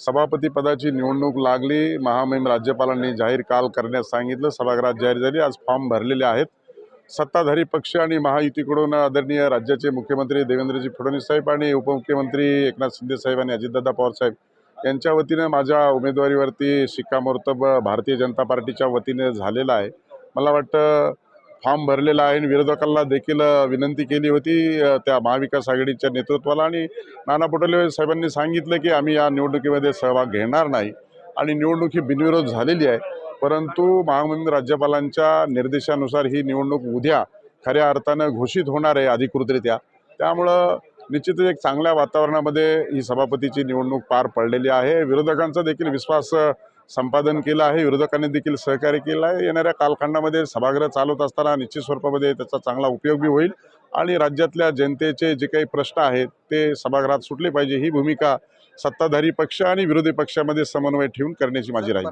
सभापती पदाची निवडणूक लागली. महामहिम राज्यपालांनी जाहीर काल करण्यास सांगितलं. सभागृहात जाहीर झाली. आज फॉर्म भरलेले आहेत. सत्ताधारी पक्ष आणि महायुतीकडून आदरणीय राज्याचे मुख्यमंत्री देवेंद्रजी फडणवीस साहेब आणि उपमुख्यमंत्री एकनाथ शिंदे साहेब आणि अजितदादा पवार साहेब यांच्या वतीनं माझ्या उमेदवारीवरती शिक्कामोर्तब भारतीय जनता पार्टीच्या वतीने झालेला आहे. मला वाटतं फॉर्म भरलेला आहे आणि विरोधकांना देखील विनंती केली होती त्या महाविकास आघाडीच्या नेतृत्वाला. आणि नाना पटोले साहेबांनी सांगितलं की आम्ही या निवडणुकीमध्ये सहभाग घेणार नाही आणि निवडणूक ही बिनविरोध झालेली आहे. परंतु महामहिम राज्यपालांच्या निर्देशानुसार ही निवडणूक उद्या खऱ्या अर्थानं घोषित होणार आहे अधिकृतरित्या. त्यामुळं निश्चितच एक चांगल्या वातावरणामध्ये ही सभापतीची निवडणूक पार पडलेली आहे. विरोधकांचा देखील विश्वास संपादन केलं आहे विरोधकांनी देखील सहकार्य केलं आहे. येणाऱ्या कालखंडामध्ये सभागृह चालवत असताना निश्चित स्वरूपामध्ये त्याचा चांगला उपयोग बी होईल आणि राज्यातल्या जनतेचे जे काही प्रश्न आहेत ते सभागृहात सुटले पाहिजे. ही भूमिका सत्ताधारी पक्ष आणि विरोधी पक्षामध्ये समन्वय ठेवून करण्याची माझी राहील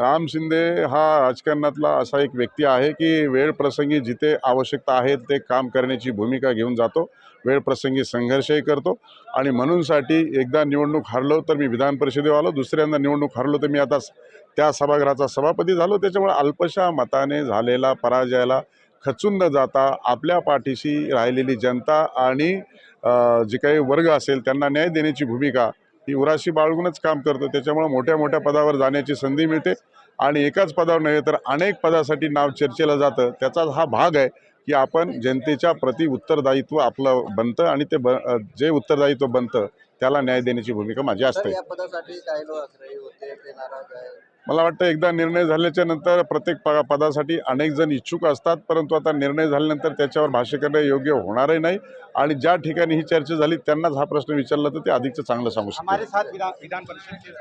राम शिंदे हा राजकारणातला असा एक व्यक्ती आहे की वेळ प्रसंगी जिथे आवश्यकता आहे ते काम करण्याची भूमिका घेऊन जातो वेळ प्रसंगी संघर्षही करतो आणि म्हणूनसाठी एकदा निवडणूक हरलो तर मी विधान परिषदेवर आलो दुसऱ्यांदा निवडणूक हरलो तर मी आता स- त्या सभागृहाचा सभापती झालो. त्याच्यामुळे अल्पशा मताने झालेला पराजयाला खचून न जाता आपल्या पाठीशी राहिलेली जनता आणि जे काही वर्ग असेल त्यांना न्याय देण्याची भूमिका ही उराशी बाळगूनच काम करतो. त्याच्यामुळे मोठ्या मोठ्या पदावर जाण्याची संधी मिळते. आणि एकाच पदावर नव्हे तर अनेक पदासाठी नाव चर्चेला जातं. त्याचाच हा भाग आहे. की आपण जनतेच्या प्रति उत्तरदायित्व आपलं बनतं आणि ते ब जे उत्तरदायित्व बनतं त्याला न्याय देण्याची भूमिका माझी असते. मला वाटतं एकदा निर्णय झाल्याच्यानंतर प्रत्येक पदासाठी अनेक जण इच्छुक असतात परंतु आता निर्णय झाल्यानंतर त्याच्यावर भाष्य करणं योग्य होणारही नाही आणि ज्या ठिकाणी ही चर्चा झाली त्यांनाच हा प्रश्न विचारला तर ते अधिकचं चांगलं सांगू शकतो